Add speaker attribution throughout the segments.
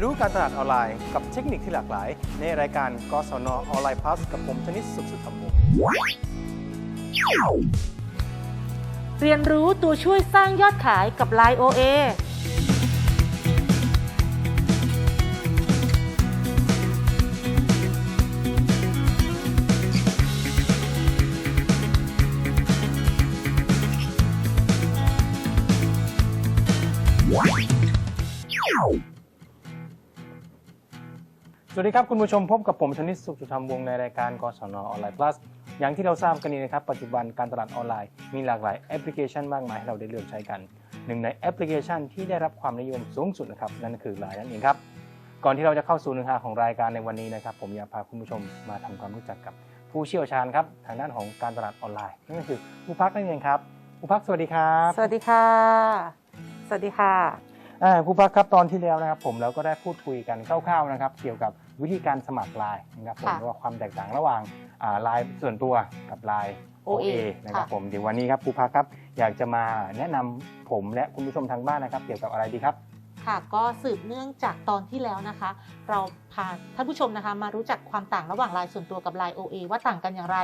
Speaker 1: ยนรู้กา
Speaker 2: รตลาดออนไลน์กับเทคนิคที่หลากหลาย ในรายการกศนออนไลน์พลัสกับผมชนิดสุขสุธรรมวงศ์
Speaker 3: เรียนรู้ตัวช่วยสร้างยอดขายกับ Line OA
Speaker 2: วัสดีครับ คุณผู้ชมพบกับผมชนิดสุขสุดธรรมวงศ์ในรายการกศนออนไลน์พลัสอย่างที่เราทราบกันนี้นะครับ ปัจจุบันการตลาดออนไลน์มีหลากหลายแอปพลิเคชันมากมายให้เราได้เลือกใช้กัน หนึ่งในแอปพลิเคชันที่ได้รับความนิยมสูงสุดนะครับนั่นก็คือ Line นั่นเองครับ ก่อนที่เราจะเข้าสู่เนื้อหาของรายการในวันนี้นะครับ ผมอยากพาคุณผู้ชมมาทำความรู้จักกับ ผู้เชี่ยวชาญครับทางด้านของการตลาดออนไลน์นั่นก็คือผู้พักนั่นเองครับผู้พักสวัสดีครับ
Speaker 3: สวัสดีค่ะ สวัสดีค่ะ
Speaker 2: อ่าผู้พักครับตอนที่แล้วนะครับผมเราก็ได้พูดคุยกันคร่าวๆนะครับ เกี่ยวกับ วิธีการสมัครไลน์นะครับผม
Speaker 3: ค่ะ
Speaker 2: ว่าความแตกต่างระหว่างไลน์ส่วนตัวกับไลน์
Speaker 3: OA
Speaker 2: นะครับ
Speaker 3: ค่ะ
Speaker 2: ผมเดี๋ยววันนี้ครับผู้พักครับอยากจะมาแนะนำผมและคุณผู้ชมทางบ้านนะครับ เกี่ยวกับอะไรดีครับ
Speaker 3: ค่ะก็สืบเนื่องจากตอนที่แล้วนะคะ เราพาท่านผู้ชมนะคะ มารู้จักความต่างระหว่างไลน์ส่วนตัวกับไลน์ OA ว่าต่างกันอย่างไร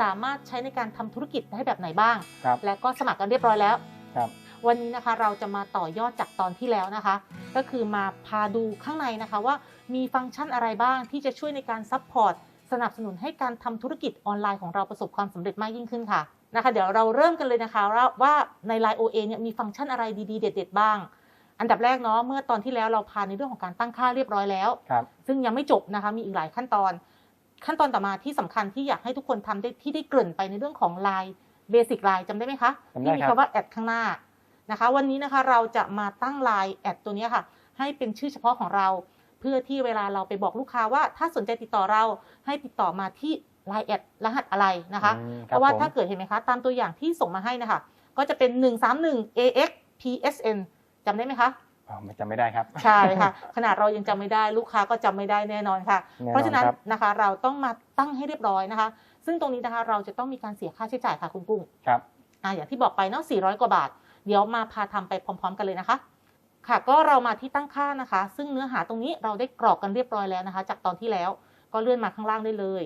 Speaker 3: สามารถใช้ในการทำธุรกิจได้แบบไหนบ้าง
Speaker 2: ครับ
Speaker 3: และก็สมัครกันเรียบร้อยแล้ว
Speaker 2: ครับ
Speaker 3: วันนี้นะคะเราจะมาต่อยอดจากตอนที่แล้วนะคะ ก็คือมาพาดูข้างในนะคะว่า มีฟังก์ชันอะไรบ้างที่จะช่วยในการซัพพอร์ตสนับสนุนให้การทำธุรกิจออนไลน์ของเราประสบความสำเร็จมากยิ่งขึ้นค่ะนะคะ เดี๋ยวเราเริ่มกันเลยนะคะว่าว่าใน Line OA เนี่ยมีฟังก์ชันอะไรดีๆ เด็ด ๆ บ้าง อันดับแรกเนาะเมื่อตอนที่แล้วเราพาในเรื่องของการตั้งค่าเรียบร้อยแล้ว
Speaker 2: ครับ
Speaker 3: ซึ่งยังไม่จบนะคะมีอีกหลายขั้นตอน ขั้นตอนต่อมาที่สำคัญที่อยากให้ทุกคนทำได้ที่ได้เกริ่นไปในเรื่องของ Line Basic Line จำได้ไหมคะ
Speaker 2: จำได้
Speaker 3: ที่มี
Speaker 2: ครับ
Speaker 3: คำว่าแอดข้างหน้านะคะ วันนี้นะคะเราจะมาตั้ง Line แอดตัวเนี้ยค่ะ ให้เป็นชื่อเฉพาะของเรา เพื่อที่เวลาเราไปบอกลูกค้าว่า ถ้าสนใจติดต่อเราให้ติดต่อมาที่ Line แอดรหัสอะไรนะคะ
Speaker 2: อืม
Speaker 3: เพราะว่า
Speaker 2: ผม
Speaker 3: ถ้าเกิดเห็นไหมคะ ตามตัวอย่างที่ส่งมาให้นะคะ ก็จะเป็น 131 AX PSN จำได้ไหมคะ
Speaker 2: อ๋อไม่จำไม่ได้ครับ
Speaker 3: ใช่ค่ะ ขนาดเรายังจำไม่ได้ลูกค้าก็จำไม่ได้แน่นอนค่ะ
Speaker 2: แน่นอน
Speaker 3: เพราะฉะนั้น
Speaker 2: ครับ
Speaker 3: นะคะเราต้องมาตั้งให้เรียบร้อยนะคะ ซึ่งตรงนี้นะคะเราจะต้องมีการเสียค่าใช้จ่ายค่ะคุณกุ้ง
Speaker 2: ครับ
Speaker 3: อ่าอย่างที่บอกไปเนาะ400 กว่าบาท เดี๋ยวมาพาทำไปพร้อม ๆ กันเลยนะคะ ค่ะก็เรามาที่ตั้งค่านะคะ ซึ่งเนื้อหาตรงนี้เราได้กรอกกันเรียบร้อยแล้วนะคะ จากตอนที่แล้วก็เลื่อนมาข้างล่างได้เลย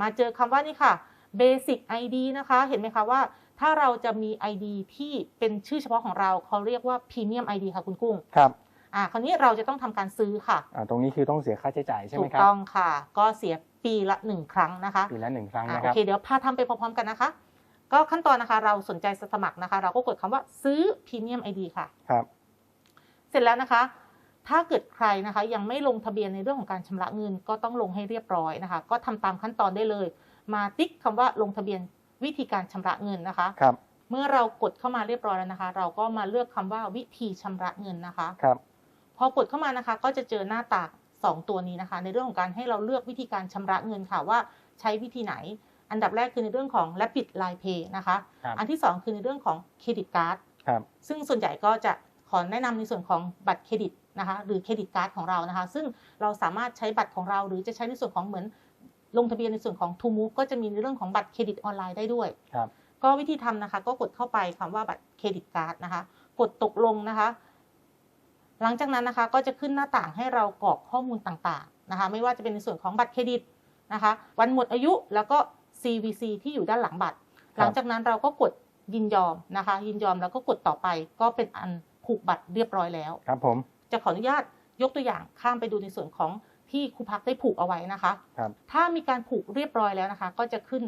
Speaker 3: มาเจอคำว่านี่ค่ะ Basic ID นะคะ เห็นไหมคะว่าถ้าเราจะมี ID ที่เป็นชื่อเฉพาะของเราเขาเรียกว่า Premium ID ค่ะคุณกุ้ง
Speaker 2: ครับ
Speaker 3: อ่า คราวนี้เราจะต้องทำการซื้อค่ะ
Speaker 2: อ่า ตรงนี้คือต้องเสียค่าใช้จ่ายใช่ไห
Speaker 3: ถู
Speaker 2: ม
Speaker 3: ก
Speaker 2: ครับ
Speaker 3: ต้องค่ะ ก็เสียปีละหนึ่งครั้งนะคะ
Speaker 2: ปีละหนึ่งครั้ง
Speaker 3: อะ
Speaker 2: นะ
Speaker 3: โอ
Speaker 2: ครับ
Speaker 3: เค เดี๋ยวพาทำไปพร้อมๆกันนะคะ ก็ขั้นตอนนะคะ เราสนใจสมัครนะคะ เราก็กดคำว่าซื้อ Premium ID ค่ะ
Speaker 2: ครับ
Speaker 3: เสร็จแล้วนะคะ ถ้าเกิดใครนะคะยังไม่ลงทะเบียนในเรื่องของการชำระเงิน ก็ต้องลงให้เรียบร้อยนะคะ ก็ทำตามขั้นตอนได้เลย มาติ๊กคำว่าลงทะเบียนวิธีการชำระเงินนะคะ
Speaker 2: ครับ
Speaker 3: เมื่อเรากดเข้ามาเรียบร้อยแล้วนะคะ เราก็มาเลือกคำว่าวิธีชำระเงินนะคะ
Speaker 2: ครับ
Speaker 3: พอกดเข้ามานะคะ ก็จะเจอหน้าตาสองตัวนี้นะคะ ในเรื่องของการให้เราเลือกวิธีการชำระเงินค่ะว่าใช้วิธีไหน อันดับแรกคือในเรื่องของ Rapid Line Pay นะคะ
Speaker 2: ครับ
Speaker 3: อันที่สองคือในเรื่องของเครดิตการ์ด
Speaker 2: ครับ
Speaker 3: ซึ่งส่วนใหญ่ก็จะ ขอแนะนำในส่วนของบัตรเครดิตนะคะหรือเครดิตการ์ดของเรานะคะ ซึ่งเราสามารถใช้บัตรของเรา หรือจะใช้ในส่วนของเหมือนลงทะเบียนในส่วนของ t o Move ก็จะมีในเรื่องของบัตรเครดิตออนไลน์ได้ด้วย
Speaker 2: ครับ
Speaker 3: ก็วิธีทำนะคะ ก็กดเข้าไปคำว่าบัตรเครดิตการ์ดนะคะ กดตกลงนะคะ หลังจากนั้นนะคะก็จะขึ้นหน้าต่างให้เรากรอกข้อมูลต่างๆนะคะ ไม่ว่าจะเป็นในส่วนของบัตรเครดิตนะคะ วันหมดอายุแล้วก็ CVC ที่อยู่ด้านหลังบัตร หลังจากนั้นเราก็กดยินยอมนะคะ ยินยอมแล้วก็กดต่อไปก็เป็นอัน ผูกบัตรเรียบร้อยแล้ว
Speaker 2: ครับผม
Speaker 3: จะขออนุญาตยกตัวอย่างข้ามไปดูในส่วนของที่ครูพักได้ผูกเอาไว้นะคะ
Speaker 2: ครับ
Speaker 3: ถ้ามีการผูกเรียบร้อยแล้วนะคะ ก็จะขึ้น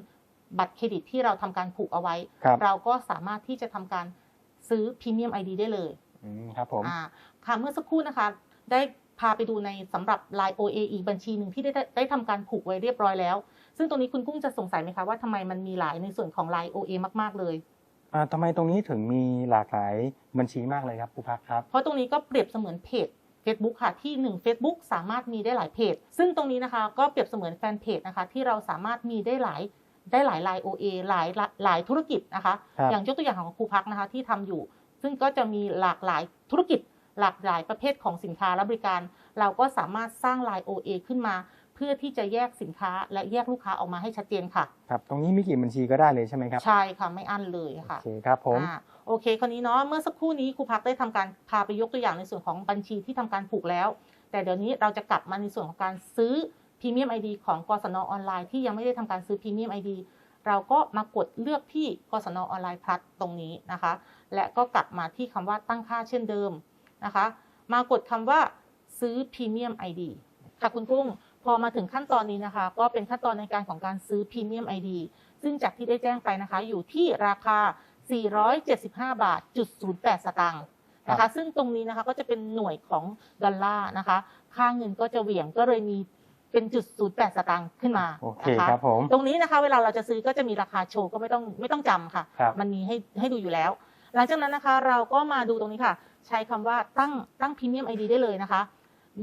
Speaker 3: บัตรเครดิตที่เราทำการผูกเอาไว้
Speaker 2: ครับ
Speaker 3: เราก็สามารถที่จะทำการซื้อพรีเมียมไอดีได้เลย
Speaker 2: อืมครับผม
Speaker 3: อ่าค่ะเมื่อสักครู่นะคะ ได้พาไปดูในสำหรับ Line OA อีกบัญชีหนึ่งที่ได้ได้ได้ทำการผูกไว้เรียบร้อยแล้ว ซึ่งตรงนี้คุณกุ้งจะสงสัยไหมคะว่าทำไมมันมีหลายในส่วนของ Line OA มากๆเลย
Speaker 2: อ่าทำไมตรงนี้ถึงมีหลากหลายบัญชีมากเลยครับครูพักครับ
Speaker 3: เพราะตรงนี้ก็เปรียบเสมือนเพจ Facebook ค่ะที่ 1 Facebook สามารถมีได้หลายเพจ ซึ่งตรงนี้นะคะก็เปรียบเสมือนแฟนเพจนะคะที่เราสามารถมีได้หลายได้หลาย Line OA หลายหลายธุรกิจนะคะ
Speaker 2: ครับ
Speaker 3: อย่างยกตัวอย่างของครูพักนะคะที่ทำอยู่ ซึ่งก็จะมีหลากหลายธุรกิจ หลากหลายประเภทของสินค้าและบริการ เราก็สามารถสร้าง Line OA ขึ้นมาเพื่อที่จะแยกสินค้าและแยกลูกค้าออกมาให้ชัดเจนค่ะ
Speaker 2: ครับ ตรงนี้มีกี่บัญชีก็ได้เลยใช่ไหมครับ
Speaker 3: ใช่ค่ะไม่อั้นเลย
Speaker 2: โอ
Speaker 3: ค่ะ
Speaker 2: เคครับผม
Speaker 3: อ่าโอเคคราวนี้เนาะเมื่อสักครู่นี้ครูพักได้ทำการพาไปยกตัวอย่างในส่วนของบัญชีที่ทำการผูกแล้ว แต่เดี๋ยวนี้เราจะกลับมาในส่วนของการซื้อพรีเมียมไอดีของกศนออนไลน์ที่ยังไม่ได้ทำการซื้อพรีเมียมไอดีเราก็มากดเลือกที่กศนออนไลน์พลัสตรงนี้นะคะ และก็กลับมาที่คำว่าตั้งค่าเช่นเดิมนะคะ มากดคำว่าซื้อพรีเมียมไอดีค่ะคุณกุ้ง พอมาถึงขั้นตอนนี้นะคะ ก็เป็นขั้นตอนในการของการซื้อพรีเมียมไอดีซึ่งจากที่ได้แจ้งไปนะคะ อยู่ที่ราคา 475 บาทจุด08 สตางค์นะ
Speaker 2: ครั
Speaker 3: คะ
Speaker 2: บ
Speaker 3: ซึ่งตรงนี้นะคะก็จะเป็นหน่วยของดอลลาร์นะคะ ค่าเงินก็จะเหวี่ยงก็เลยมีเป็นจุด08สตางค์ขึ้นมา
Speaker 2: โอเค
Speaker 3: นะคะ
Speaker 2: ครับผม
Speaker 3: ตรงนี้นะคะ เวลาเราจะซื้อก็จะมีราคาโชว์ก็ไม่ต้องไม่ต้องจำค่ะ
Speaker 2: ครับ
Speaker 3: มันมีให้ให้ดูอยู่แล้ว หลังจากนั้นนะคะเราก็มาดูตรงนี้ค่ะ ใช้คำว่าตั้งตั้งพรีเมียมไอดีได้เลยนะคะ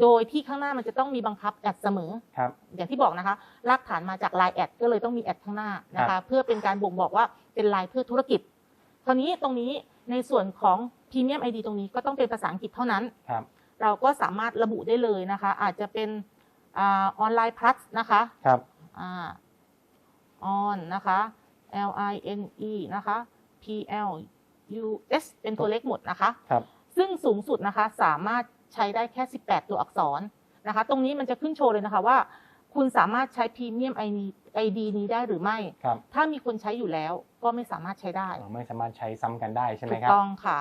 Speaker 3: โดยที่ข้างหน้ามันจะต้องมีบังคับแอดเสมอ
Speaker 2: ครับ
Speaker 3: อย่างที่บอกนะคะรากฐานมาจาก Line แอดก็เลยต้องมีแอดข้างหน้านะ
Speaker 2: ครั
Speaker 3: คะ
Speaker 2: บ
Speaker 3: เพื่อเป็นการบ่งบอกว่าเป็น Line เพื่อธุรกิจคราวนี้ตรงนี้ในส่วนของพรีเมียมไอดีตรงนี้ก็ต้องเป็นภาษาอังกฤษเท่านั้น
Speaker 2: ครับ
Speaker 3: เราก็สามารถระบุได้เลยนะคะ อาจจะเป็นออนไลน์พลัสนะคะ
Speaker 2: ครับ
Speaker 3: อ่า on นะคะ L I N E นะคะ P L U S เป็นตัวเลขหมดนะคะ
Speaker 2: ครับ
Speaker 3: ซึ่งสูงสุดนะคะสามารถ ใช้ได้แค่ 18 ตัวอักษรนะคะ ตรงนี้มันจะขึ้นโชว์เลยนะคะว่า คุณสามารถใช้พรีเมียมไอดีนี้ได้หรือไม่
Speaker 2: ครับ
Speaker 3: ถ้ามีคนใช้อยู่แล้วก็ไม่สามารถใช้ได้
Speaker 2: อ๋อไม่สามารถใช้ซ้ำกันได้ใช่ไหม
Speaker 3: ถูก
Speaker 2: ครับ
Speaker 3: ต้องค่ะ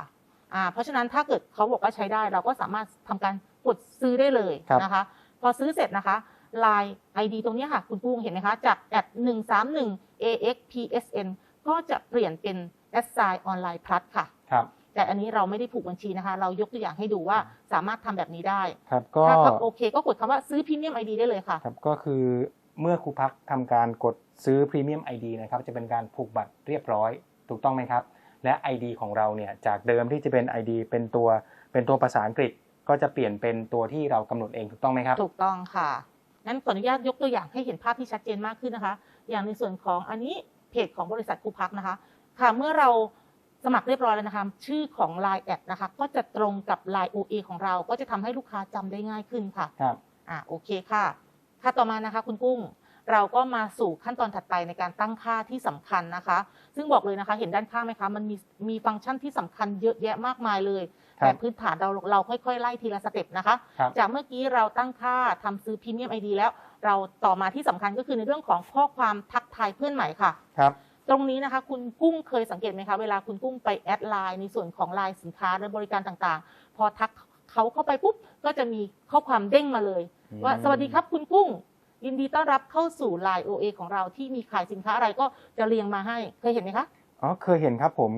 Speaker 3: อ่าเพราะฉะนั้นถ้าเกิดเขาบอกว่าใช้ได้ เราก็สามารถทำการกดซื้อได้เลย
Speaker 2: ครับ
Speaker 3: นะคะ พอซื้อเสร็จนะคะ Line ID ตรงเนี้ยค่ะ คุณปุ้งเห็นไหมคะ จากแอด131 AXPSN ก็จะเปลี่ยนเป็น a s s i g n Online Plus ค่ะ
Speaker 2: ครับ
Speaker 3: แต่อันนี้เราไม่ได้ผูกบัญชีนะคะ เรายกตัวอย่างให้ดูว่าสามารถทำแบบนี้ได้
Speaker 2: ครับก็
Speaker 3: ถ้าเขาโอเค ก็กดคำว่าซื้อพรีเมียมไอดีได้เลยค่ะ
Speaker 2: ครับก็คือเมื่อครูพักทำการกดซื้อพรีเมียม ID นะครับจะเป็นการผูกบัตรเรียบร้อย ถูกต้องไหมครับ และ ID ของเราเนี่ยจากเดิมที่จะเป็น ID เป็นตัวเป็นตัวภาษาอังกฤษก็จะเปลี่ยนเป็นตัวที่เรากำหนดเองถูกต้องไหมครับ
Speaker 3: ถูกต้องค่ะงั้นขออนุญาตยกตัวอย่างให้เห็นภาพที่ชัดเจนมากขึ้นนะคะ อย่างในส่วนของอันนี้เพจของบริษัทครูพักนะคะ ค่ะเมื่อเรา สมัครเรียบร้อยแล้วนะคะ ชื่อของ Line แอดนะคะ ก็จะตรงกับ Line OA ของเรา ก็จะทำให้ลูกค้าจำได้ง่ายขึ้นค่ะ
Speaker 2: ครับ
Speaker 3: อ่าโอเคค่ะค่ะต่อมานะคะคุณกุ้ง เราก็มาสู่ขั้นตอนถัดไปในการตั้งค่าที่สำคัญนะคะ ซึ่งบอกเลยนะคะ เห็นด้านข้างไหมคะ มันมีมีฟังก์ชันที่สำคัญเยอะแยะมากมายเลย
Speaker 2: ครับ
Speaker 3: แต่พื้นฐานเราเราค่อยๆ ไล่ทีละสเต็ปนะคะ
Speaker 2: ครับ
Speaker 3: จากเมื่อกี้เราตั้งค่าทำซื้อพรีเมียมไอดีแล้ว เราต่อมาที่สำคัญก็คือในเรื่องของข้อความทักทายเพื่อนใหม่ค่ะ
Speaker 2: ครับ
Speaker 3: ตรงนี้นะคะคุณกุ้งเคยสังเกตไหมคะเวลาคุณกุ้งไปแอดไลน์ในส่วนของไลน์สินค้าและบริการต่างๆ พอทักเขาเข้าไปปุ๊บก็จะมีข้อความเด้งมาเลย ว่า
Speaker 2: อืม
Speaker 3: สวัสดีครับคุณกุ้ง ยินดีต้อนรับเข้าสู่ Line OA ของเราที่มีขายสินค้าอะไรก็จะเรียงมาให้เคยเห็นไหมคะ
Speaker 2: อ๋อเคยเห็นครับผม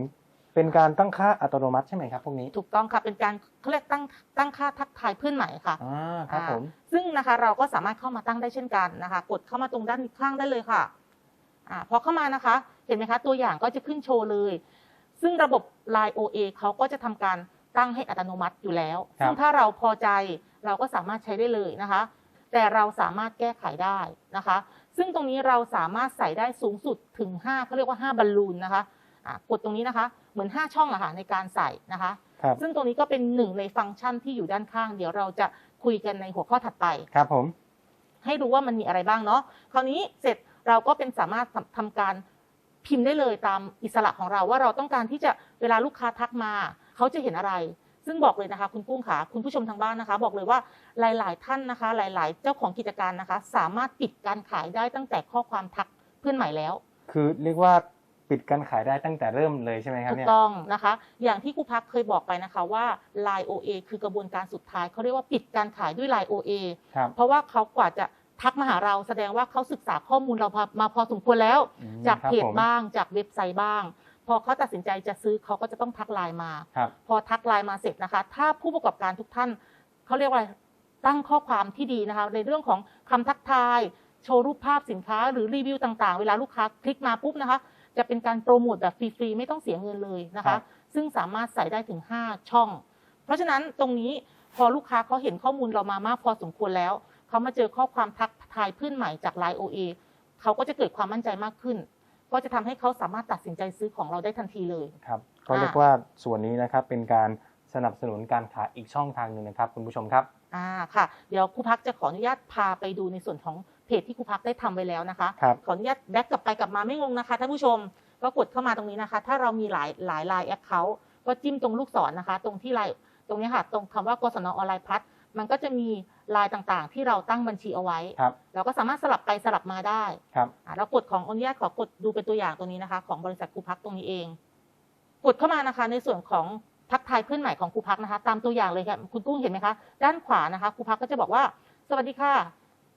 Speaker 2: เป็นการตั้งค่าอัตโนมัติใช่ไหมครับพวกนี้
Speaker 3: ถูกต้องค่ะเป็นการเขาเรียกตั้งตั้งค่าทักทายเพื่อนใหม่ค่ะ
Speaker 2: อ่าครับผม
Speaker 3: อ่าซึ่งนะคะเราก็สามารถเข้ามาตั้งได้เช่นกันนะคะ กดเข้ามาตรงด้านข้างได้เลยค่ะอ่าพอเข้ามานะคะเห็นไหมคะ ตัวอย่างก็จะขึ้นโชว์เลย ซึ่งระบบ Line OA เขาก็จะทำการตั้งให้อัตโนมัติอยู่แล้ว
Speaker 2: ครับ
Speaker 3: ซึ่งถ้าเราพอใจเราก็สามารถใช้ได้เลยนะคะ แต่เราสามารถแก้ไขได้นะคะ ซึ่งตรงนี้เราสามารถใส่ได้สูงสุดถึง5เขาเรียกว่า 5บอลลูนนะคะอ่ากดตรงนี้นะคะ เหมือน 5 ช่องอะค่ะในการใส่นะคะ
Speaker 2: ครับ
Speaker 3: ซึ่งตรงนี้ก็เป็นหนึ่งในฟังก์ชันที่อยู่ด้านข้าง เดี๋ยวเราจะคุยกันในหัวข้อถัดไป
Speaker 2: ครับผม
Speaker 3: ให้รู้ว่ามันมีอะไรบ้างเนาะ คราวนี้เสร็จเราก็เป็นสามารถทำทำการ พิมพ์ได้เลยตามอิสระของเราว่าเราต้องการที่จะเวลาลูกค้าทักมา เขาจะเห็นอะไร ซึ่งบอกเลยนะคะ คุณกุ้งขาคุณผู้ชมทางบ้านนะคะ บอกเลยว่าหลาย ๆ ท่านนะคะ หลาย ๆ เจ้าของกิจการนะคะ สามารถปิดการขายได้ตั้งแต่ข้อความทักเพื่อนใหม่แล้ว
Speaker 2: คือเรียกว่าปิดการขายได้ตั้งแต่เริ่มเลยใช่ไหมครับ
Speaker 3: ถูก
Speaker 2: เนี่ย
Speaker 3: ต้องนะคะ อย่างที่ครูพักเคยบอกไปนะคะว่า Line OA คือกระบวนการสุดท้ายเขาเรียกว่าปิดการขายด้วย Line OA
Speaker 2: ครับ
Speaker 3: เพราะว่าเขากว่าจะ ทักมาหาเราแสดงว่าเขาศึกษาข้อมูลเรามาพอสมควรแล้ว
Speaker 2: อืม
Speaker 3: จาก
Speaker 2: ครับ
Speaker 3: เพจ
Speaker 2: ผม
Speaker 3: บ้างจากเว็บไซต์บ้าง พอเขาตัดสินใจจะซื้อเขาก็จะต้องทักไลน์มา
Speaker 2: ครับ
Speaker 3: พอทักไลน์มาเสร็จนะคะ ถ้าผู้ประกอบการทุกท่านเขาเรียกว่าตั้งข้อความที่ดีนะคะ ในเรื่องของคำทักทาย โชว์รูปภาพสินค้า หรือรีวิวต่างๆ เวลาลูกค้าคลิกมาปุ๊บนะคะ จะเป็นการโปรโมทแบบฟรีๆ ไม่ต้องเสียเงินเลยนะ
Speaker 2: ครั
Speaker 3: คะ
Speaker 2: บ
Speaker 3: ซึ่งสามารถใส่ได้ถึง 5 ช่อง เพราะฉะนั้นตรงนี้พอลูกค้าเขาเห็นข้อมูลเรามามากพอสมควรแล้ว เขามาเจอข้อความทักทายเพื่อนใหม่จาก Line OA เขาก็จะเกิดความมั่นใจมากขึ้น ก็จะทำให้เขาสามารถตัดสินใจซื้อของเราได้ทันทีเลย
Speaker 2: ครับก็เรียกว่าส่วนนี้นะครับเป็นการสนับสนุนการขายอีกช่องทางหนึ่งนะครับ คุณผู้ชมครับ
Speaker 3: อ่าค่ะ เดี๋ยวครูพักจะขออนุญาตพาไปดูในส่วนของเพจที่ครูพักได้ทำไว้แล้วนะคะ
Speaker 2: ครับ
Speaker 3: ขออนุญาตแบ็กกลับไปกลับมาไม่งงนะคะท่านผู้ชมก็กดเข้ามาตรงนี้นะคะ ถ้าเรามีหลายหลายไลน์แอคเคาท์ก็จิ้มตรงลูกศรนะคะ ตรงที่ไลน์ตรงนี้ค่ะ ตรงคำว่ากศนออนไลน์พัฒมันก็จะมี ไลน์ต่างๆ ที่เราตั้งบัญชีเอาไว้
Speaker 2: ครับ
Speaker 3: เราก็สามารถสลับไปสลับมาได้
Speaker 2: ครับ
Speaker 3: อ่าเรากดของอนุญาตขอกดดูเป็นตัวอย่างตรงนี้นะคะ ของบริษัทครูพักตรงนี้เอง กดเข้ามานะคะ ในส่วนของทักทายเพื่อนใหม่ของครูพักนะคะ ตามตัวอย่างเลยค่ะคุณกุ้งเห็นไหมคะ ด้านขวานะคะครูพักก็จะบอกว่า สวัสดีค่ะ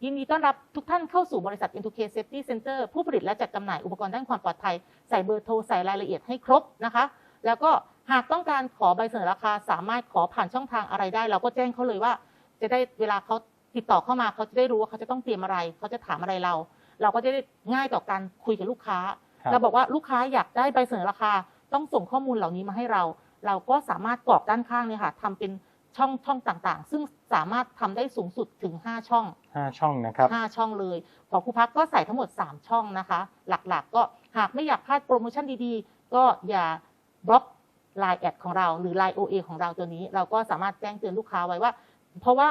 Speaker 3: ยินดีต้อนรับทุกท่านเข้าสู่บริษัท N2K Safety Center ผู้ผลิตและจัดจำหน่ายอุปกรณ์ด้านความปลอดภัย ใส่เบอร์โทรใส่รายละเอียดให้ครบนะคะ แล้วก็หากต้องการขอใบเสนอราคา สามารถขอผ่านช่องทางอะไรได้ เราก็แจ้งเขาเลยว่า จะได้เวลาเขาติดต่อเข้ามาเขาจะได้รู้ว่าเขาจะต้องเตรียมอะไร เขาจะถามอะไรเรา เราก็จะได้ง่ายต่อการคุยกับลูกค้า
Speaker 2: ครับ
Speaker 3: เราบอกว่าลูกค้าอยากได้ใบเสนอราคา ต้องส่งข้อมูลเหล่านี้มาให้เรา เราก็สามารถกรอกด้านข้างเนี่ยค่ะทำเป็นช่องช่องต่างๆ ซึ่งสามารถทำได้สูงสุดถึง 5 ช่อง
Speaker 2: ห้าช่องนะครับ
Speaker 3: 5 ช่องเลย ของครูพักก็ใส่ทั้งหมด 3 ช่องนะคะ หลักๆ ก็หากไม่อยากพลาดโปรโมชั่นดีๆ ก็อย่าบล็อก Line แอดของเราหรือ Line OA ของเราตัวนี้ เราก็สามารถแจ้งเตือนลูกค้าไว้ว่า เพราะว่า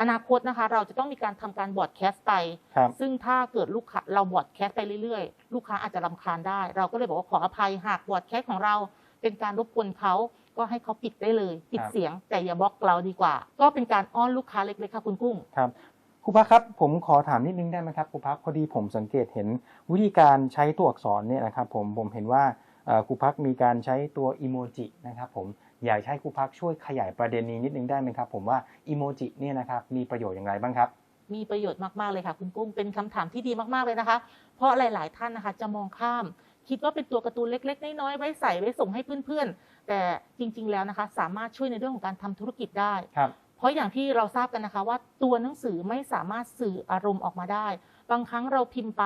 Speaker 3: อนาคตนะคะ เราจะต้องมีการทำการบอร์ดแคสต์ไป
Speaker 2: ครับ
Speaker 3: ซึ่งถ้าเกิดลูกค้าเราบอร์ดแคสต์ไปเรื่อยๆ ลูกค้าอาจจะรำคาญได้ เราก็เลยบอกว่าขออภัยหากบอร์ดแคสต์ของเราเป็นการรบกวนเขาก็ให้เขาปิดได้เลยปิด
Speaker 2: ครับ
Speaker 3: เสียง แต่อย่าบล็อกเราดีกว่า ก็เป็นการอ้อนลูกค้าเล็กๆค่ะคุณกุ้ง
Speaker 2: ครับครูพักครับผมขอถามนิดนึงได้ไหมครับครูพักพอดีผมสังเกตเห็นวิธีการใช้ตัวอักษรเนี่ยนะครับผมผมเห็นว่าเอ่อครูพักมีการใช้ตัวอีโมจินะครับผม อยากให้ครูพักช่วยขยายประเด็นนี้นิดนึงได้ไหมครับ ผมว่าอีโมจิเนี่ยนะครับมีประโยชน์อย่างไรบ้างครับ
Speaker 3: มีประโยชน์มากๆเลยค่ะ คุณกุ้งเป็นคำถามที่ดีมากๆเลยนะคะ เพราะหลาย ๆ ท่านนะคะ จะมองข้าม คิดว่าเป็นตัวการ์ตูนเล็ก ๆ น้อย ๆ ไว้ใส่ไว้ส่งให้เพื่อน ๆ แต่จริง ๆ แล้วนะคะ สามารถช่วยในเรื่องของการทำธุรกิจได้
Speaker 2: ครับ
Speaker 3: เพราะอย่างที่เราทราบกันนะคะว่าตัวหนังสือไม่สามารถสื่ออารมณ์ออกมาได้ บางครั้งเราพิมพ์ไป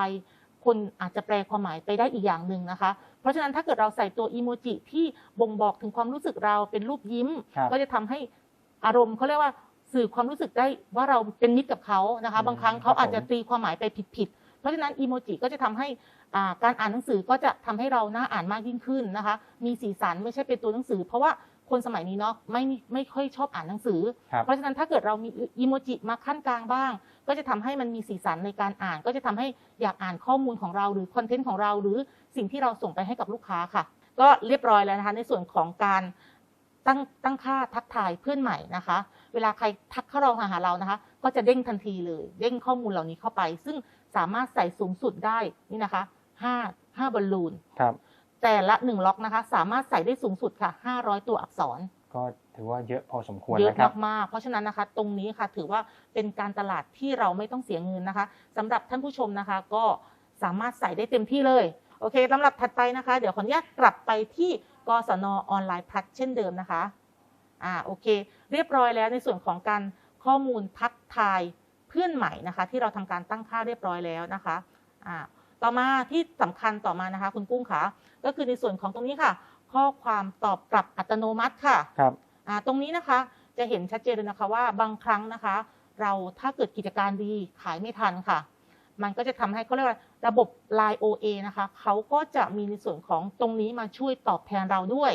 Speaker 3: คนอาจจะแปลความหมายไปได้อีกอย่างหนึ่งนะคะ เพราะฉะนั้นถ้าเกิดเราใส่ตัวอีโมจิที่บ่งบอกถึงความรู้สึกเราเป็นรูปยิ้ม
Speaker 2: ครับ
Speaker 3: ก็จะทำให้อารมณ์เขาเรียกว่าสื่อความรู้สึกได้ว่าเราเป็นมิตรกับเขานะคะ
Speaker 2: อืม
Speaker 3: บางครั้งเขา
Speaker 2: ครับ
Speaker 3: อาจจะ
Speaker 2: ผม
Speaker 3: ตีความหมายไปผิดๆเพราะฉะนั้นอีโมจิก็จะทำให้อ่าการอ่านหนังสือก็จะทำให้เราน่าอ่านมากยิ่งขึ้นนะคะ มีสีสันไม่ใช่เป็นตัวหนังสือ เพราะว่า คนสมัยนี้เนาะไม่ไม่ค่อยชอบอ่านหนังสือ
Speaker 2: ครับ
Speaker 3: เพราะฉะนั้นถ้าเกิดเรามีอีโมจิมาขั้นกลางบ้าง ก็จะทำให้มันมีสีสันในการอ่าน ก็จะทำให้อยากอ่านข้อมูลของเราหรือคอนเทนต์ของเราหรือสิ่งที่เราส่งไปให้กับลูกค้าค่ะ ก็เรียบร้อยแล้วนะคะในส่วนของการตั้งตั้งค่าทักทายเพื่อนใหม่นะคะ เวลาใครทักเข้าเราหาเรานะคะ ก็จะเด้งทันทีเลย เด้งข้อมูลเหล่านี้เข้าไป ซึ่งสามารถใส่สูงสุดได้นี่นะคะ5 5บอลลูน
Speaker 2: ครับ
Speaker 3: แต่ละ1ล็อกนะคะ สามารถใส่ได้สูงสุดค่ะ 500 ตัวอักษร
Speaker 2: ก็ถือว่าเยอะพอสมควร
Speaker 3: เยอะ
Speaker 2: นะครับ
Speaker 3: มากๆเพราะฉะนั้นนะคะ ตรงนี้ค่ะถือว่าเป็นการตลาดที่เราไม่ต้องเสียเงินนะคะสำหรับท่านผู้ชมนะคะ ก็สามารถใส่ได้เต็มที่เลย โอเคลำดับถัดไปนะคะ เดี๋ยวขออนุญาตกลับไปที่กศนออนไลน์พลัสเช่นเดิมนะคะอ่าโอเค เรียบร้อยแล้วในส่วนของการข้อมูลทักทายเพื่อนใหม่นะคะ ที่เราทำการตั้งค่าเรียบร้อยแล้วนะคะอ่าต่อมาที่สำคัญต่อมานะคะ คุณกุ้งค่ะ ก็คือในส่วนของตรงนี้ค่ะ ข้อความตอบกลับอัตโนมัติค่ะ
Speaker 2: ครับ
Speaker 3: อ่าตรงนี้นะคะจะเห็นชัดเจนเลยนะคะว่าบางครั้งนะคะ เราถ้าเกิดกิจการดีขายไม่ทันค่ะ มันก็จะทำให้เขาเรียกว่าระบบ Line OA นะคะเขาก็จะมีในส่วนของตรงนี้มาช่วยตอบแทนเราด้วย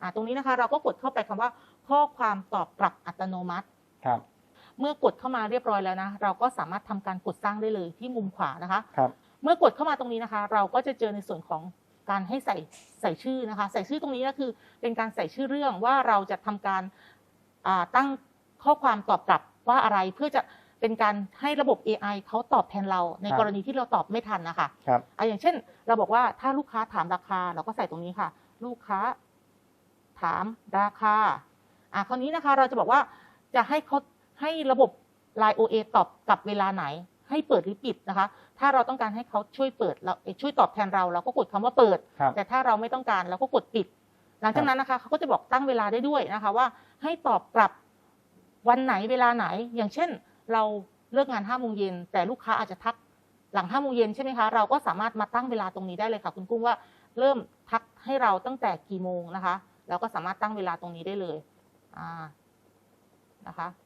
Speaker 3: อ่าตรงนี้นะคะเราก็กดเข้าไปคำว่า ข้อความตอบกลับอัตโนมัติ
Speaker 2: ครับ
Speaker 3: เมื่อกดเข้ามาเรียบร้อยแล้วนะ เราก็สามารถทำการกดสร้างได้เลยที่มุมขวานะคะ
Speaker 2: ครับ
Speaker 3: เมื่อกดเข้ามาตรงนี้นะคะ เราก็จะเจอในส่วนของ การให้ใส่ใส่ชื่อนะคะ ใส่ชื่อตรงนี้ก็คือเป็นการใส่ชื่อเรื่องว่าเราจะทำการอ่าตั้งข้อความตอบกลับว่าอะไรเพื่อจะเป็นการให้ระบบ AI เขาตอบแทนเราใน
Speaker 2: ครับ
Speaker 3: กรณีที่เราตอบไม่ทันนะคะ
Speaker 2: ครับ
Speaker 3: อะอย่างเช่น เราบอกว่าถ้าลูกค้าถามราคา เราก็ใส่ตรงนี้ค่ะ ลูกค้า ถามราคาอะคราวนี้นะคะ เราจะบอกว่าจะให้เขาให้ระบบ Line OA ตอบกลับเวลาไหน ให้เปิดหรือปิดนะคะ ถ้าเราต้องการให้เขาช่วยเปิดเราเอ่อช่วยตอบแทนเราเราก็กดคำว่าเปิด
Speaker 2: ครับ
Speaker 3: แต่ถ้าเราไม่ต้องการเราก็กดปิด หลังจากนั้นนะคะเขาก็จะบอกตั้งเวลาได้ด้วยนะคะว่าให้ตอบกลับวันไหนเวลาไหน อย่างเช่น เราเลิกงานห้าโมงเย็นแต่ลูกค้าอาจจะทักหลังห้าโมงเย็นใช่ไหมคะเราก็สามารถมาตั้งเวลาตรงนี้ได้เลยค่ะ คุณกุ้งว่าเริ่มทักให้เราตั้งแต่กี่โมงนะคะ เราก็สามารถตั้งเวลาตรงนี้ได้เลยอ่านะคะอ่า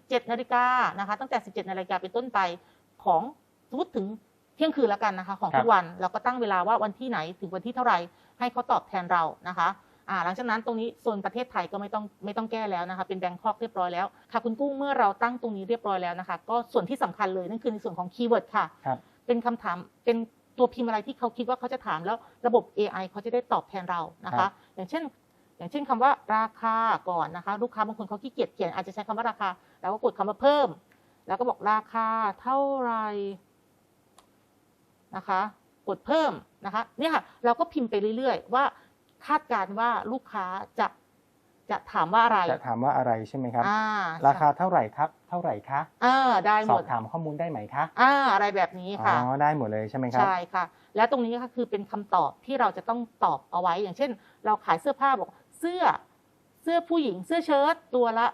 Speaker 3: 17นาฬิกานะคะตั้งแต่ 17นาฬิกาเป็นต้นไปของสมมติถึงเที่ยงคืนแล้วกันนะคะ ของ
Speaker 2: ครับ
Speaker 3: ทุกวันเราก็ตั้งเวลาว่าวันที่ไหนถึงวันที่เท่าไหร่ให้เขาตอบแทนเรานะคะอ่าหลังจากนั้นตรงนี้โซนประเทศไทยก็ไม่ต้องไม่ต้องแก้แล้วนะคะ เป็นแบงคอกเรียบร้อยแล้วค่ะคุณกุ้งเมื่อเราตั้งตรงนี้เรียบร้อยแล้วนะคะ ก็ส่วนที่สำคัญเลยนั่นคือในส่วนของคีย์เวิร์ดค่ะ
Speaker 2: ครับ
Speaker 3: เป็นคำถามเป็นตัวพิมพ์อะไรที่เขาคิดว่าเขาจะถามแล้วระบบ AI เขาจะได้ตอบแทนเรานะ
Speaker 2: ครั
Speaker 3: คะ
Speaker 2: บ
Speaker 3: อย่างเช่น อย่างเช่นคำว่าราคาก่อนนะคะ ลูกค้าบางคนเขาขี้เกียจเขียนอาจจะใช้คำว่าราคา แล้วก็กดคำว่าเพิ่ม แล้วก็บอกราคาเท่าไหรนะคะ กดเพิ่มนะคะ เนี่ยค่ะ เราก็พิมพ์ไปเรื่อยๆ ว่าคาดการณ์ว่าลูกค้าจะจะถามว่าอะไร
Speaker 2: จะถามว่าอะไรใช่ไหมครับ
Speaker 3: อ่า
Speaker 2: ราคาเท่าไหร่ครับ เท่าไหร่คะ
Speaker 3: อ่าได้ห
Speaker 2: ส
Speaker 3: ม
Speaker 2: อ
Speaker 3: ด
Speaker 2: บถามข้อมูลได้ไหมคะ
Speaker 3: อ่าอะไรแบบนี้
Speaker 2: อ๋
Speaker 3: ค่ะ
Speaker 2: อได้หมดเลยใช่ไหมครับ
Speaker 3: ใช่ค่ะ แล้วตรงนี้ก็คือเป็นคำตอบที่เราจะต้องตอบเอาไว้ อย่างเช่น เราขายเสื้อผ้าบอก เสื้อเสื้อผู้หญิงเสื้อเชิ้ตตัวละ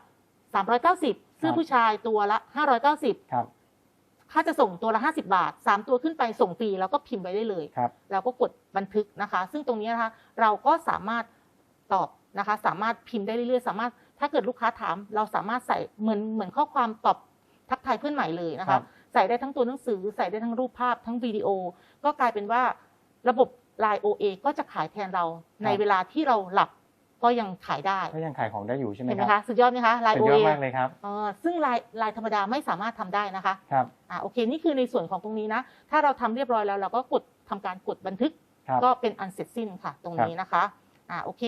Speaker 3: 390เสื้อผู้ชายตัวละ590
Speaker 2: ครับ
Speaker 3: ค่าจะส่งตัวละ50บาท3ตัวขึ้นไปส่งฟรีแล้วก็พิมพ์ไปได้เลย
Speaker 2: ครับ
Speaker 3: เราก็กดบันทึกนะคะ ซึ่งตรงนี้นะคะ เราก็สามารถตอบนะคะ สามารถพิมพ์ได้เรื่อยๆ สามารถถ้าเกิดลูกค้าถาม เราสามารถใส่เหมือนเหมือนข้อความตอบทักทายเพื่อนใหม่เลยนะ
Speaker 2: ครั
Speaker 3: คะ
Speaker 2: บ
Speaker 3: ใส่ได้ทั้งตัวหนังสือ ใส่ได้ทั้งรูปภาพทั้งวิดีโอ ก็กลายเป็นว่าระบบ Line OA ก็จะขายแทนเราในเวลาที่เราหลับ ก็ยังขายได้
Speaker 2: ก็ยังขายของได้อยู่ใช่ไหม
Speaker 3: เห็น
Speaker 2: ค
Speaker 3: ไหม
Speaker 2: รับ
Speaker 3: คะสุดยอดไหมคะ Line
Speaker 2: สุดยอ
Speaker 3: OA
Speaker 2: ดมากเลยครับ
Speaker 3: เออซึ่งลายลายธรรมดาไม่สามารถทำได้นะคะ
Speaker 2: ครับ
Speaker 3: อ่าโอเคนี่คือในส่วนของตรงนี้นะ ถ้าเราทำเรียบร้อยแล้วเราก็กดทำการกดบันทึก
Speaker 2: ครับ
Speaker 3: ก็เป็นอันเสร็จสิ้นค่ะ ตรงนี้นะคะอ่าโอเค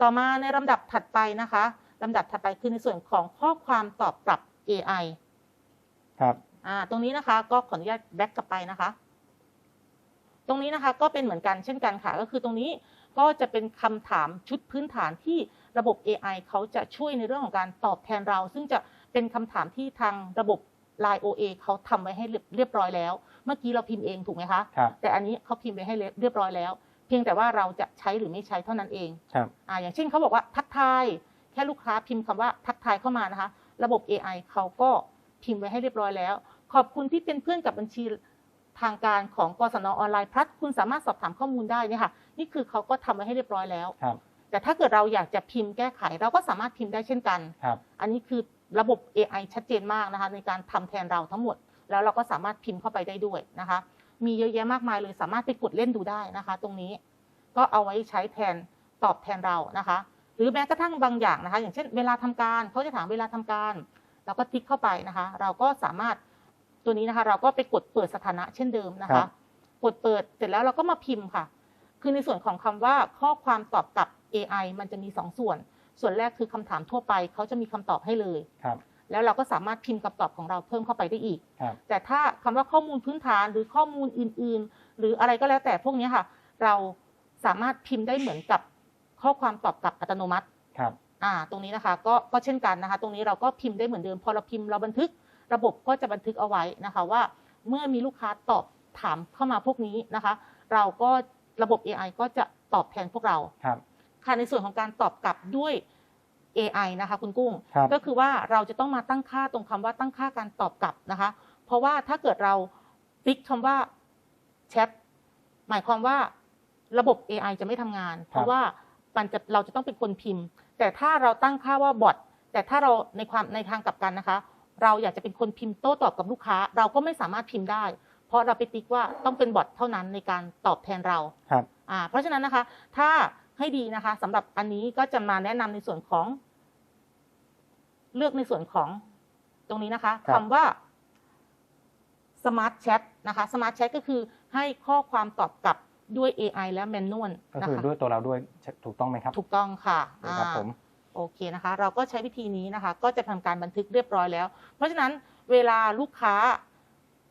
Speaker 3: ต่อมาในลำดับถัดไปนะคะลำดับถัดไปคือในส่วนของข้อความตอบกลับ AI
Speaker 2: ครับ
Speaker 3: อ่าตรงนี้นะคะก็ขออนุญาตแบ็กกลับไปนะคะ ตรงนี้นะคะก็เป็นเหมือนกันเช่นกันค่ะ ก็คือตรงนี้ ก็จะเป็นคำถามชุดพื้นฐานที่ระบบ AI เขาจะช่วยในเรื่องของการตอบแทนเรา ซึ่งจะเป็นคำถามที่ทางระบบ Line OA เขาทำไว้ให้เรียบร้อยแล้ว เมื่อกี้เราพิมพ์เองถูกไหมคะ
Speaker 2: ครับ
Speaker 3: แต่อันนี้เขาพิมพ์ไว้ให้เรียบร้อยแล้ว เพียงแต่ว่าเราจะใช้หรือไม่ใช้เท่านั้นเอง
Speaker 2: ครับ
Speaker 3: อ่าอย่างเช่นเขาบอกว่าทักทายแค่ลูกค้าพิมพ์คำว่าทักทายเข้ามานะคะ ระบบ AI เขาก็พิมพ์ไว้ให้เรียบร้อยแล้ว ขอบคุณที่เป็นเพื่อนกับบัญชีทางการของกศนออนไลน์พลัดคุณสามารถสอบถามข้อมูลได้เนี่ยค่ะ นี่คือเขาก็ทำไว้ให้เรียบร้อยแล้ว
Speaker 2: ครับ
Speaker 3: แต่ถ้าเกิดเราอยากจะพิมพ์แก้ไข เราก็สามารถพิมพ์ได้เช่นกัน
Speaker 2: ครับ
Speaker 3: อันนี้คือระบบ AI ชัดเจนมากนะคะในการทำแทนเราทั้งหมด แล้วเราก็สามารถพิมพ์เข้าไปได้ด้วยนะคะ มีเยอะแยะมากมายเลยสามารถไปกดเล่นดูได้นะคะ ตรงนี้ก็เอาไว้ใช้แทนตอบแทนเรานะคะ หรือแม้กระทั่งบางอย่างนะคะ อย่างเช่น เวลาทำการเขาจะถามเวลาทำการ เราก็ติ๊กเข้าไปนะคะ เราก็สามารถตัวนี้นะคะ เราก็ไปกดเปิดสถานะเช่นเดิมนะ
Speaker 2: ครั
Speaker 3: คะ
Speaker 2: บ
Speaker 3: กดเปิดเสร็จแล้วเราก็มาพิมพ์ค่ะ คือในส่วนของคำว่าข้อความตอบกลับ AI มันจะมีสองส่วน ส่วนแรกคือคำถามทั่วไปเขาจะมีคำตอบให้เลย
Speaker 2: ครับ
Speaker 3: แล้วเราก็สามารถพิมพ์คำตอบของเราเพิ่มเข้าไปได้อีก
Speaker 2: ครับ
Speaker 3: แต่ถ้าคำว่าข้อมูลพื้นฐานหรือข้อมูลอื่น ๆ หรืออะไรก็แล้วแต่พวกนี้ค่ะ เราสามารถพิมพ์ได้เหมือนกับข้อความตอบกลับอัตโนมัติ
Speaker 2: ครับ
Speaker 3: อ่าตรงนี้นะคะก็ก็เช่นกันนะคะ ตรงนี้เราก็พิมพ์ได้เหมือนเดิม พอเราพิมพ์เราบันทึกระบบก็จะบันทึกเอาไว้นะคะว่า เมื่อมีลูกค้าตอบถามเข้ามาพวกนี้นะคะ เราก็ ระบบ AI ก็จะตอบแทนพวกเรา
Speaker 2: ครับ
Speaker 3: ค่ะในส่วนของการตอบกลับด้วย AI นะคะคุณกุ้ง
Speaker 2: ครับ
Speaker 3: ก็คือว่าเราจะต้องมาตั้งค่าตรงคำว่าตั้งค่าการตอบกลับนะคะ เพราะว่าถ้าเกิดเราติ๊กคำว่าแชทหมายความว่าระบบ AI จะไม่ทำงาน เพราะว่ามันจะเราจะต้องเป็นคนพิมพ์ แต่ถ้าเราตั้งค่าว่าบอทแต่ถ้าเราในความในทางกลับกันนะคะ เราอยากจะเป็นคนพิมพ์โต้ตอบกับลูกค้า เราก็ไม่สามารถพิมพ์ได้ เพราะเราไปติ๊กว่าต้องเป็นบอทเท่านั้นในการตอบแทนเรา
Speaker 2: ครับ
Speaker 3: อ่าเพราะฉะนั้นนะคะ ถ้าให้ดีนะคะสำหรับอันนี้ก็จะมาแนะนำในส่วนของ เลือกในส่วนของตรงนี้นะคะ
Speaker 2: ครับ
Speaker 3: คำว่า Smart Chat นะคะ Smart Chat ก็คือให้ข้อความตอบกลับด้วย AI และ Manual
Speaker 2: ก็
Speaker 3: นะ
Speaker 2: คือ
Speaker 3: คะ
Speaker 2: ด้วยตัวเราด้วยถูกต้องไหมครับ
Speaker 3: ถูกต้องค่ะ
Speaker 2: โอเคครับ
Speaker 3: อ่า
Speaker 2: ผม
Speaker 3: โโอเคนะคะ เราก็ใช้วิธีนี้นะคะ ก็จะทำการบันทึกเรียบร้อยแล้ว เพราะฉะนั้นเวลาลูกค้า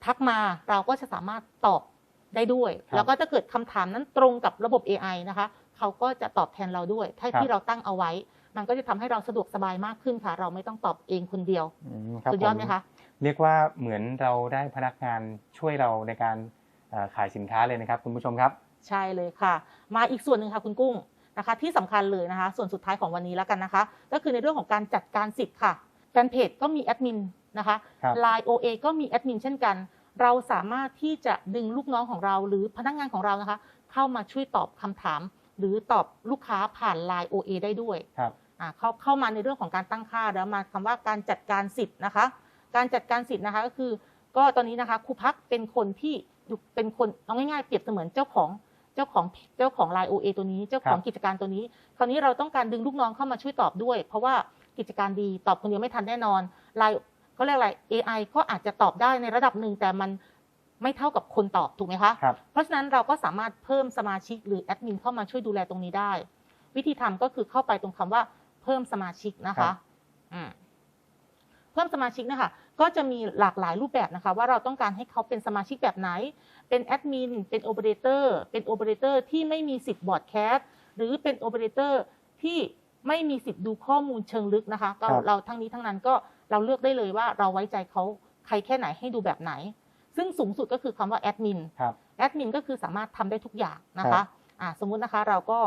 Speaker 3: ทักมาเราก็จะสามารถตอบได้ด้วย
Speaker 2: ครับ
Speaker 3: แล้วก็ถ้าเกิดคำถามนั้นตรงกับระบบ AI นะคะเขาก็จะตอบแทนเราด้วย ถ้า
Speaker 2: ครับ
Speaker 3: ที่เราตั้งเอาไว้ มันก็จะทำให้เราสะดวกสบายมากขึ้นค่ะ เราไม่ต้องตอบเองคนเดียว
Speaker 2: อืมครับ
Speaker 3: สุดยอดไหม
Speaker 2: ผ
Speaker 3: คะ
Speaker 2: เรียกว่าเหมือนเราได้พนักงานช่วยเราในการเอ่อขายสินค้าเลยนะครับ คุณผู้ชมครับ
Speaker 3: ใช่เลยค่ะ มาอีกส่วนหนึ่งค่ะคุณกุ้งนะคะ ที่สำคัญเลยนะคะ ส่วนสุดท้ายของวันนี้แล้วกันนะคะ ก็คือในเรื่องของการจัดการสิทธิ์ค่ะแฟนเพจก็มีแอดมินนะคะ
Speaker 2: ครับ
Speaker 3: Line OA ก็มีแอดมินเช่นกัน เราสามารถที่จะดึงลูกน้องของเราหรือพนักงานของเรานะคะ เข้ามาช่วยตอบคำถาม หรือตอบลูกค้าผ่าน Line OA ได้ด้วย
Speaker 2: ครับ
Speaker 3: อ่าเข้าเข้ามาในเรื่องของการตั้งค่าแล้วมาคำว่าการจัดการสิทธิ์นะคะ การจัดการสิทธิ์นะคะก็คือ ก็ตอนนี้นะคะครูพักเป็นคนที่อยู่เป็นคนเอาง่ายๆเปรียบเสมือนเจ้าของเจ้าของเจ้าของ Line OA ตัวนี้เจ้าของ
Speaker 2: ครับ
Speaker 3: กิจการตัวนี้ คราวนี้เราต้องการดึงลูกน้องเข้ามาช่วยตอบด้วย เพราะว่ากิจการดีตอบคนเดียวไม่ทันแน่นอน Line ก็ เรียกอะไร AI ก็อาจจะตอบได้ในระดับหนึ่งแต่มันไม่เท่ากับคนตอบถูกไหมคะ
Speaker 2: ครับ
Speaker 3: เพราะฉะนั้นเราก็สามารถเพิ่มสมาชิกหรือแอดมินเข้ามาช่วยดูแลตรงนี้ได้ วิธีทำก็คือเข้าไปตรงคำว่าเพิ่มสมาชิกนะ
Speaker 2: ครั
Speaker 3: คะ
Speaker 2: บ
Speaker 3: อืมเพิ่มสมาชิกนะคะก็จะมีหลากหลายรูปแบบนะคะ ว่าเราต้องการให้เขาเป็นสมาชิกแบบไหน เป็นแอดมินเป็นโอเปอเรเตอร์เป็นโอเปอเรเตอร์ที่ไม่มีสิทธิ์บอร์ดแคสหรือเป็นโอเปอเรเตอร์ที่ไม่มีสิทธิ์ดูข้อมูลเชิงลึกนะคะก็
Speaker 2: ครับ
Speaker 3: เราทั้งนี้ทั้งนั้นก็ เราเลือกได้เลยว่าเราไว้ใจเขาใครแค่ไหนให้ดูแบบไหน ซึ่งสูงสุดก็คือคำว่าแอดมิน
Speaker 2: ครับ
Speaker 3: แอดมินก็คือสามารถทำได้ทุกอย่างนะ
Speaker 2: ครั
Speaker 3: คะ
Speaker 2: บ
Speaker 3: อ่าสมมุตินะคะเราก็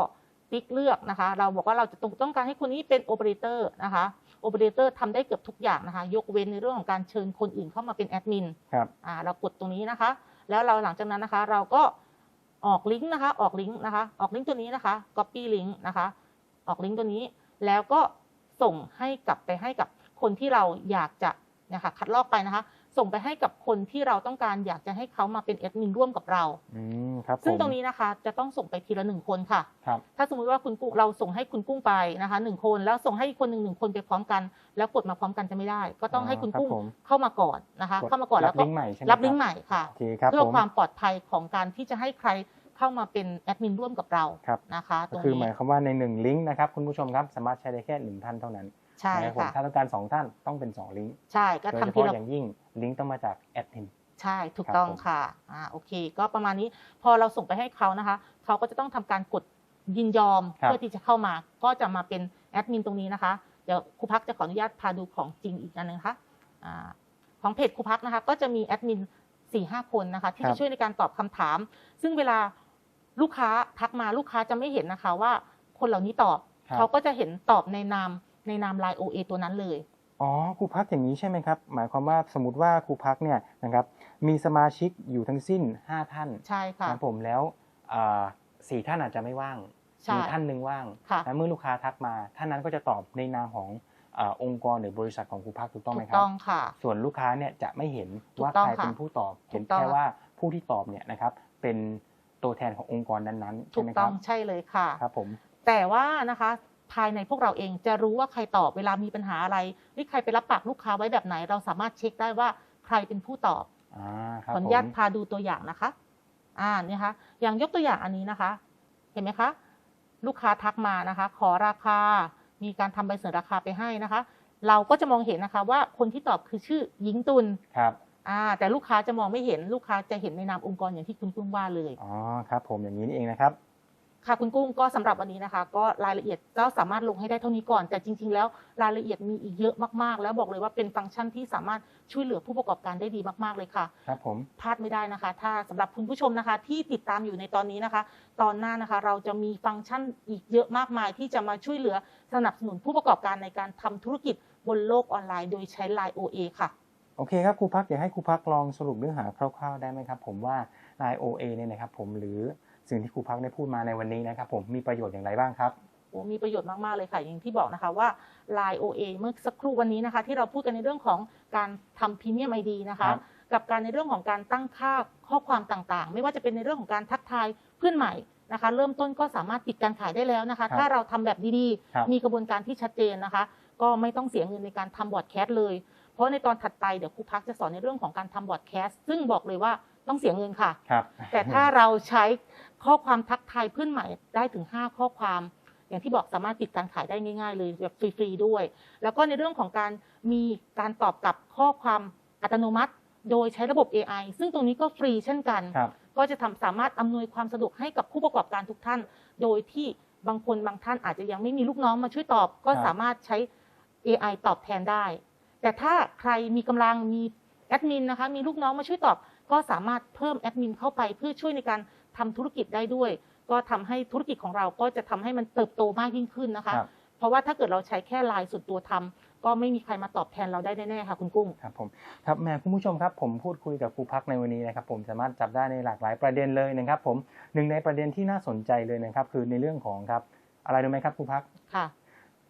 Speaker 3: ติ๊กเลือกนะคะ เราบอกว่าเราจะต้องต้องการให้คนนี้เป็นโอเปอเรเตอร์นะคะโอเปอเรเตอร์ทำได้เกือบทุกอย่างนะคะ ยกเว้นในเรื่องของการเชิญคนอื่นเข้ามาเป็นแอดมิน
Speaker 2: ครับ
Speaker 3: อ่าเรากดตรงนี้นะคะ แล้วเราหลังจากนั้นนะคะ เราก็ออกลิงก์นะคะ ออกลิงก์นะคะ ออกลิงก์ตัวนี้นะคะ copy ลิงก์นะคะ ออกลิงก์ตัวนี้ แล้วก็ส่งให้กลับไปให้กับ คนที่เราอยากจะเนะคะคัดลอกไปนะคะ ส่งไปให้กับคนที่เราต้องการอยากจะให้เขามาเป็นแอดมินร่วมกับเรา
Speaker 2: อืมครับ
Speaker 3: ซึ่ง
Speaker 2: ผม
Speaker 3: ตรงนี้นะคะจะต้องส่งไปทีละหนึ่งคนค่ะ
Speaker 2: ครับ
Speaker 3: ถ้าสมมุติว่าคุณกุ้งเราส่งให้คุณกุ้งไปนะคะหนึ่งคน แล้วส่งให้อีกคนหนึ่งหนึ่งคนไปพร้อมกัน แล้วกดมาพร้อมกันจะไม่ได้ ก็ต้องให้คุณกุ้ง
Speaker 2: ครับผม
Speaker 3: เข้ามาก่อนนะคะ
Speaker 2: กด
Speaker 3: เข้ามาก่อน
Speaker 2: รั
Speaker 3: แล้
Speaker 2: บ
Speaker 3: วก็
Speaker 2: ลิงก์ใหม่ใช่ไหม
Speaker 3: รับลิงก์
Speaker 2: ค
Speaker 3: ใหม่ค่ะ
Speaker 2: โอเคครับ
Speaker 3: เพื่อ
Speaker 2: ผม
Speaker 3: ความปลอดภัยของการที่จะให้ใครเข้ามาเป็นแอดมินร่วมกับเรา
Speaker 2: ครับ
Speaker 3: นะคะต
Speaker 2: ก็
Speaker 3: รง
Speaker 2: คือหมา
Speaker 3: นี้
Speaker 2: ยความว่าในหนึ่งลิงก์นะครับคุณผู้ชมครับสามารถใช้ได้แค่หนึ่งท่านเท่านั้น
Speaker 3: ใช่
Speaker 2: นะครับผม
Speaker 3: ค่ะ
Speaker 2: ถ้าต้องการสองท่านต้องเป็นสองลิงก์
Speaker 3: ใช่ก็
Speaker 2: โดย
Speaker 3: ทำ
Speaker 2: เฉ
Speaker 3: ที
Speaker 2: พาะ
Speaker 3: ละ
Speaker 2: อย่างยิ่งลิงก์ต้องมาจากแอดมิน
Speaker 3: ใช่ถูก
Speaker 2: ครับ
Speaker 3: ต้อง
Speaker 2: ผม
Speaker 3: ค่ะอ่าโอเค ก็ประมาณนี้พอเราส่งไปให้เขานะคะเขาก็จะต้องทำการกดยินยอม
Speaker 2: ครับ
Speaker 3: เพื่อที่จะเข้ามาก็จะมาเป็นแอดมินตรงนี้นะคะเดี๋ยวครูพักจะขออนุญาตพาดูของจริงอีกอันหนึงนะคะอ่าของเพจครูพักนะคะก็จะมีแอดมินสี่ห้าคนนะคะที่
Speaker 2: ครั
Speaker 3: จะ
Speaker 2: บ
Speaker 3: ช่วยในการตอบคำถาม ซึ่งเวลาลูกค้าทักมาลูกค้าจะไม่เห็นนะคะว่าคนเหล่านี้ตอบ
Speaker 2: ครับ
Speaker 3: เขาก็จะเห็นตอบในนาม ในนาม Line OA ตัวนั้นเลย
Speaker 2: อ๋อครูพักอย่างนี้ใช่ไหมครับ หมายความว่าสมมติว่าครูพักเนี่ยนะครับมีสมาชิกอยู่ทั้งสิ้น 5 ท่าน
Speaker 3: ใช่ค่ะ
Speaker 2: ครับผมแล้วอ่าสี่ท่านอาจจะไม่ว่าง
Speaker 3: ใช่
Speaker 2: มีท่านหนึ่งว่าง
Speaker 3: ค่ะ
Speaker 2: และเมื่อลูกค้าทักมาท่านนั้นก็จะตอบในนามของอาองค์กรหรือบริษัทของครูพักถูกต้องไหม
Speaker 3: ถูก
Speaker 2: ครั
Speaker 3: ต้
Speaker 2: บ
Speaker 3: องค่ะ
Speaker 2: ส่วนลูกค้าเนี่ยจะไม่เห็น
Speaker 3: ถูก
Speaker 2: ว่า
Speaker 3: ต้อง
Speaker 2: ใคร
Speaker 3: ค่ะ
Speaker 2: เป็นผู้ตอบ
Speaker 3: ถู
Speaker 2: เห็น
Speaker 3: กต้อง
Speaker 2: แค่ว่าผู้ที่ตอบเนี่ยนะครับเป็นตัวแทนขององค์กรนั้นๆ
Speaker 3: ถู
Speaker 2: ใช่ไหม
Speaker 3: ก
Speaker 2: ค
Speaker 3: ต้อ
Speaker 2: รั
Speaker 3: ง
Speaker 2: บ
Speaker 3: ใช่เลยค่ะ
Speaker 2: ครับผม
Speaker 3: แต่ว่านะคะ ภายในพวกเราเองจะรู้ว่าใครตอบเวลามีปัญหาอะไรหรือใครไปรับปากลูกค้าไว้แบบไหน เราสามารถเช็คได้ว่าใครเป็นผู้ตอบ
Speaker 2: อ่าครับ
Speaker 3: ขออนุญาต
Speaker 2: ผม
Speaker 3: พาดูตัวอย่างนะคะอ่าเนี่ยค่ะอย่างยกตัวอย่างอันนี้นะคะ เห็นไหมคะ ลูกค้าทักมานะคะ ขอราคามีการทำใบเสนอราคาไปให้นะคะ เราก็จะมองเห็นนะคะว่าคนที่ตอบคือชื่อหญิงตุล
Speaker 2: ครับ
Speaker 3: อ่าแต่ลูกค้าจะมองไม่เห็นลูกค้าจะเห็นในนามองค์กรอย่างที่คุณกุ้งว่าเลย
Speaker 2: อ๋อครับ ผมอย่างนี้นี่เองนะครับ
Speaker 3: ค่ะคุณกุ้งก็สำหรับวันนี้นะคะ ก็รายละเอียดเจ้าสามารถลงให้ได้เท่านี้ก่อน แต่จริง ๆ แล้วรายละเอียดมีอีกเยอะมากๆ แล้วบอกเลยว่าเป็นฟังก์ชันที่สามารถช่วยเหลือผู้ประกอบการได้ดีมากๆเลยค่ะ
Speaker 2: ครับผม
Speaker 3: พลาดไม่ได้นะคะ ถ้าสำหรับคุณผู้ชมนะคะ ที่ติดตามอยู่ในตอนนี้นะคะ ตอนหน้านะคะ เราจะมีฟังก์ชันอีกเยอะมากมาย ที่จะมาช่วยเหลือสนับสนุนผู้ประกอบการในการทำธุรกิจบนโลกออนไลน์ โดยใช้ Line OA ค่ะ
Speaker 2: โอเคครับครูพักอยากให้ครูพักลองสรุปเนื้อหาคร่าวๆได้ไหมครับ ผมว่า Line OA เนี่ยนะครับ ผมหรือ สิ่งที่ครูพักได้พูดมาในวันนี้นะครับ ผมมีประโยชน์อย่างไรบ้างครับ
Speaker 3: โอ้มีประโยชน์มาก ๆ เลยค่ะอย่างที่บอกนะคะว่า Line OA เมื่อสักครู่วันนี้นะคะ ที่เราพูดกันในเรื่องของการทำพรีเมียมไอดีนะคะ
Speaker 2: ครับ
Speaker 3: กับการในเรื่องของการตั้งค่าข้อความต่างๆ ไม่ว่าจะเป็นในเรื่องของการทักทายเพื่อนใหม่นะคะ เริ่มต้นก็สามารถปิดการขายได้แล้วนะคะ
Speaker 2: ครับ
Speaker 3: ถ้าเราทำแบบดี
Speaker 2: ครับ
Speaker 3: ๆมีกระบวนการที่ชัดเจนนะคะ ก็ไม่ต้องเสียเงินในการทำบอร์ดแคสต์เลย เพราะในตอนถัดไปเดี๋ยวครูพักจะสอนในเรื่องของการทำบอร์ดแคสต์ซึ่งบอกเลยว่า ต้องเสียเงินค่ะ
Speaker 2: ครับ
Speaker 3: แต่ถ้าเราใช้ข้อความทักทายเพื่อนใหม่ได้ถึง 5 ข้อความ อย่างที่บอกสามารถปิดการขายได้ง่าย ๆ เลยแบบฟรีๆด้วย แล้วก็ในเรื่องของการมีการตอบกลับข้อความอัตโนมัติ โดยใช้ระบบ AI ซึ่งตรงนี้ก็ฟรีเช่นกัน
Speaker 2: ครับ
Speaker 3: ก็จะทำสามารถอำนวยความสะดวกให้กับผู้ประกอบการทุกท่าน โดยที่บางคนบางท่านอาจจะยังไม่มีลูกน้องมาช่วยตอบ ก็
Speaker 2: ครับ
Speaker 3: สามารถใช้ AI ตอบแทนได้ แต่ถ้าใครมีกำลังมีแอดมินนะคะมีลูกน้องมาช่วยตอบ ก็สามารถเพิ่มแอดมินเข้าไปเพื่อช่วยในการทำธุรกิจได้ด้วย ก็ทำให้ธุรกิจของเราก็จะทำให้มันเติบโตมากยิ่งขึ้นนะคะ
Speaker 2: ครับ
Speaker 3: เพราะว่าถ้าเกิดเราใช้แค่ไลน์ส่วนตัวทำก็ไม่มีใครมาตอบแทนเราได้แน่ๆค่ะคุณกุ้ง
Speaker 2: ครับผมครับแหม่คุณผู้ชมครับ ผมพูดคุยกับครูพักในวันนี้นะครับ ผมสามารถจับได้ในหลากหลายประเด็นเลยนะครับผมหนึ่งในประเด็นที่น่าสนใจเลยนะครับ คือในเรื่องของครับ อะไรรู้ไหมครับครูพัก
Speaker 3: ค่ะ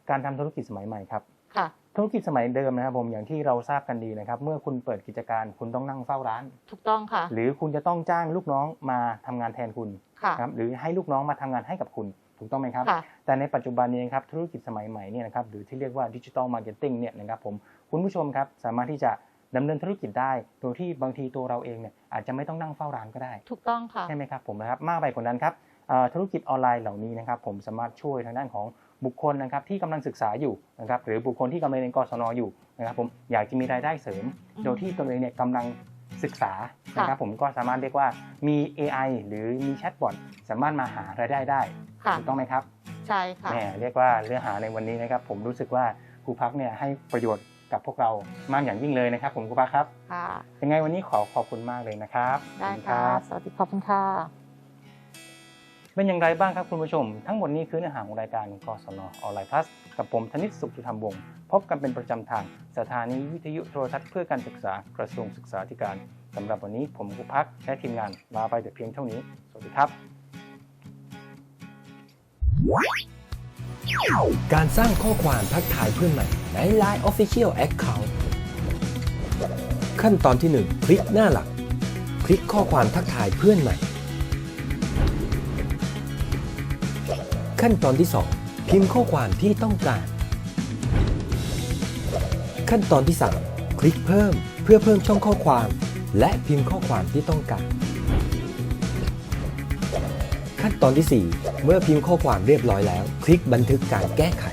Speaker 2: การทำธุรกิจสมัยใหม่ครับ
Speaker 3: ค่ะ
Speaker 2: ธุรกิจสมัยเดิมนะครับผมอย่างที่เราทราบกันดีนะครับ เมื่อคุณเปิดกิจการคุณต้องนั่งเฝ้าร้าน
Speaker 3: ถูกต้องค่ะ
Speaker 2: หรือคุณจะต้องจ้างลูกน้องมาทำงานแทนคุณ
Speaker 3: ค่ะ
Speaker 2: ครับหรือให้ลูกน้องมาทำงานให้กับคุณ ถูกต้องไหมครับ
Speaker 3: ค่ะ
Speaker 2: แต่ในปัจจุบันนี้ครับธุรกิจสมัยใหม่เนี่ยนะครับหรือที่เรียกว่าดิจิ t a ลมาร์เก็ตติ้งเนี่ยนะครับผมคุณผู้ชมครับสามารถที่จะดำเนินธุรกิจได้ โดยที่บางทีตัวเราเองเนี่ยอาจจะไม่ต้องนั่งเฝ้าร้านก็ได้
Speaker 3: ถูกต้องค่ะ
Speaker 2: ใช่ไหมครับผมนะครับมากไปกว่านั้นครับเอ่อธุรกิจออนไลน์เหล่านี้นะครับผมสามารถช่วยทางด้านของ บุคคลนะครับที่กำลังศึกษาอยู่นะครับหรือบุคคลที่กำลังเรียนกศนอยู่นะครับผมอยากจะมีรายได้เสริม
Speaker 3: อืม
Speaker 2: โดยที่ตัวเองเนี่ยกำลังศึกษานะครับผมก็สามารถเรียกว่ามี AI หรือมีแชทบอทสามารถมาหารายได้ได้
Speaker 3: ค่ะ
Speaker 2: ถูกต้องไหมครับ
Speaker 3: ใช่ค่ะ
Speaker 2: แหมเรียกว่าเนื้อหาในวันนี้นะครับผมรู้สึกว่าครูพักเนี่ยให้ประโยชน์กับพวกเรามากอย่างยิ่งเลยนะครับ ผมครูพักครับ
Speaker 3: ค่ะ
Speaker 2: ยังไงวันนี้ขอขอบคุณมากเลยนะครับ
Speaker 3: ได้
Speaker 2: ขอบณ
Speaker 3: ค่ะ
Speaker 2: รับ
Speaker 3: สวัสดีขอบคุณค่ะ
Speaker 2: เป็นอย่างไรบ้างครับคุณผู้ชม ทั้งหมดนี้คือเนื้อหาของรายการกศนออนไลน์พลัสกับผมธนิตสุขจุธรรมวงศ์พบกันเป็นประจำทางสถานีวิทยุโทรทัศน์เพื่อการศึกษากระทรวงศึกษาธิการสำหรับวันนี้ผมครูพักและทีมงานลาไปแต่เพียงเท่านี้ สวัสดีครับ
Speaker 4: การสร้างข้อความทักทายเพื่อนใหม่ใน Line Official Account ขั้นตอนที่ 1 คลิกหน้าหลัก คลิกข้อความทักทายเพื่อนใหม่ ขั้นตอนที่ 2 พิมพ์ข้อความที่ต้องการ ขั้นตอนที่ 3 คลิกเพิ่มเพื่อเพิ่มช่องข้อความ และพิมพ์ข้อความที่ต้องการ ขั้นตอนที่ 4 เมื่อพิมพ์ข้อความเรียบร้อยแล้ว คลิกบันทึกการแก้ไข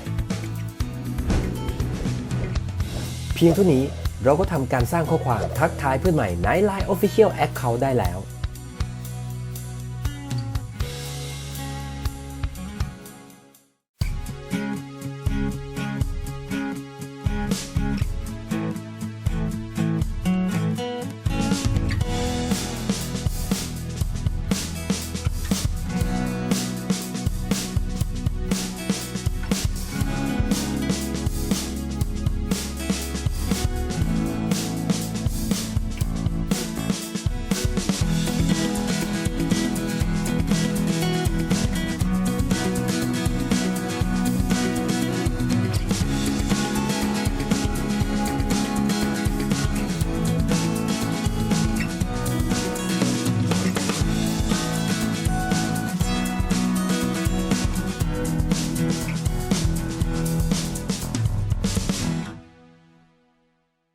Speaker 4: เพียงเท่านี้เราก็ทำการสร้างข้อความทักทายเพื่อนใหม่ใน Line Official Account ได้แล้ว